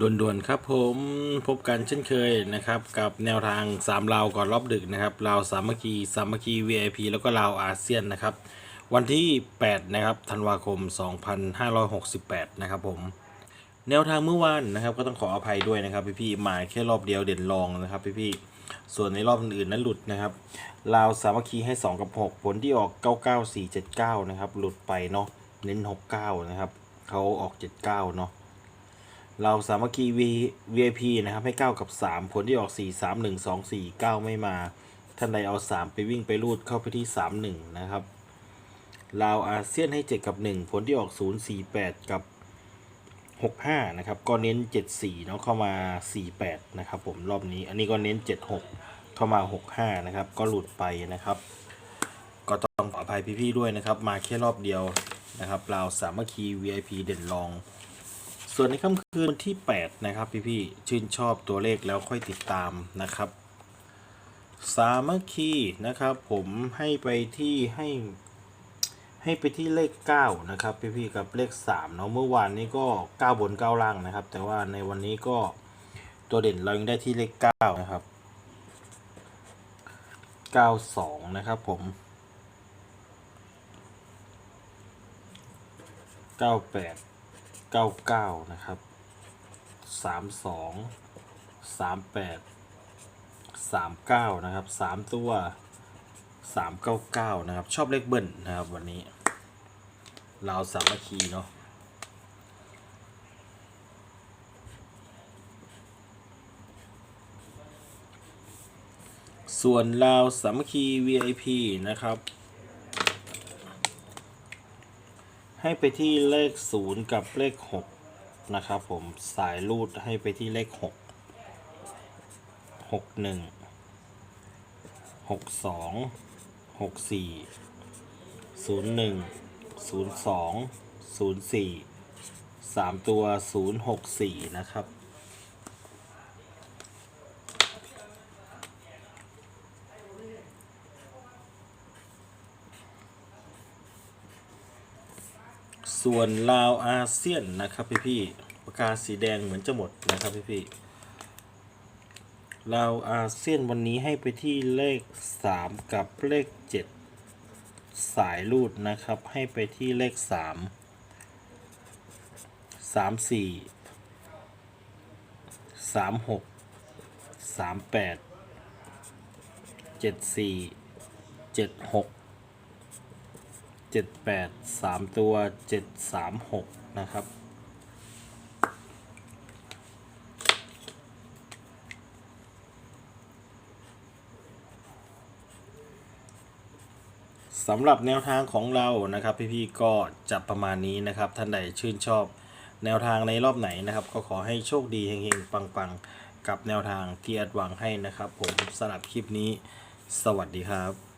ด่วนๆครับผมพบกันเช่นเคยนะครับ กับแนวทางสามลาวก่อนรอบดึกนะครับลาวสามัคคีสามัคคี VIP แล้วก็ลาวอาเซียนนะครับ วันที่8นะครับธันวาคม 2568 นะครับผม แนวทางเมื่อวานนะครับ ก็ต้องขออภัยด้วยนะครับพี่ๆมาแค่รอบเดียวเด่นรองนะครับพี่ๆส่วนในรอบอื่นๆนั้นหลุดนะครับลาวสามัคคีให้ 2 กับ 6 ผลที่ออก 99479 นะครับ หลุดไปเนาะเน้น 69 นะครับเขาออก 79 เนาะ เราสามัคคี VIP นะครับ ให้ 9 กับ 3 ผลที่ออก 4 3 1 2 4 9 ไม่มา ท่านใดเอา 3 ไปวิ่งไปรูดเข้าไปที่ 3 1 นะครับลาวอาเซียนให้ 7 กับ 1 ผลที่ออก 0 4 8 กับ 65 นะครับ ก็เน้น 74 เนาะเข้ามา 48 นะครับผมรอบนี้ อันนี้ก็เน้น 76 เข้ามา 65 นะครับ ก็หลุดไปนะครับ ก็ต้องขออภัยพี่ๆด้วยนะครับ มาแค่รอบเดียวนะครับลาวสามัคคี VIP เด่นรอง ส่วนในค่ำคืนวันที่ 8 นะครับ พี่ๆชื่นชอบตัวเลขแล้วค่อยติดตามนะครับ สามัคคีนะครับ ผมให้ไปที่ให้ให้ไปที่เลข 9 นะครับ พี่ๆกับเลข3เนาะเมื่อวานนี้ก็ 9 บน 9 ล่างนะครับ แต่ว่าในวันนี้ก็ตัวเด่นเรายังได้ที่เลข 9 นะครับ 92 นะครับผม98 ก้าเก้านะครับสามสองสามแปดสามเก้านะครับสามตัวสามเก้าเก้านะครับชอบเลขเบิ้ลนะครับวันนี้เราวสามัคคีเนาะส่วนลาวสามัคคี VIP นะครับ ให้ไปที่เลข 0 กับเลข 6 นะครับผมสายรูดให้ไปที่เลข 6 6 1 6 2 6 4 0 1 0 2 0 4 3 ตัว 0 6 4 นะครับ ส่วนลาวอาเซียนนะครับพี่พี่ปากกาสีแดงเหมือนจะหมดนะครับพี่พี่ลาวอาเซียนวันนี้ให้ไปที่เลข 3 กับเลข 7 สายรูดนะครับ ให้ไปที่เลข 3 3 4 3 6 3 8 7 4 7 6 เจ็ดแปดสามตัวเจ็ดสามหกนะครับ สำหรับแนวทางของเรานะครับ พี่ๆก็จะประมาณนี้นะครับ ท่านใดชื่นชอบแนวทางในรอบไหนนะครับ ก็ขอให้โชคดีเฮงๆ ปังๆ กับแนวทางที่อัดหวังให้นะครับ ผมสำหรับคลิปนี้ สวัสดีครับ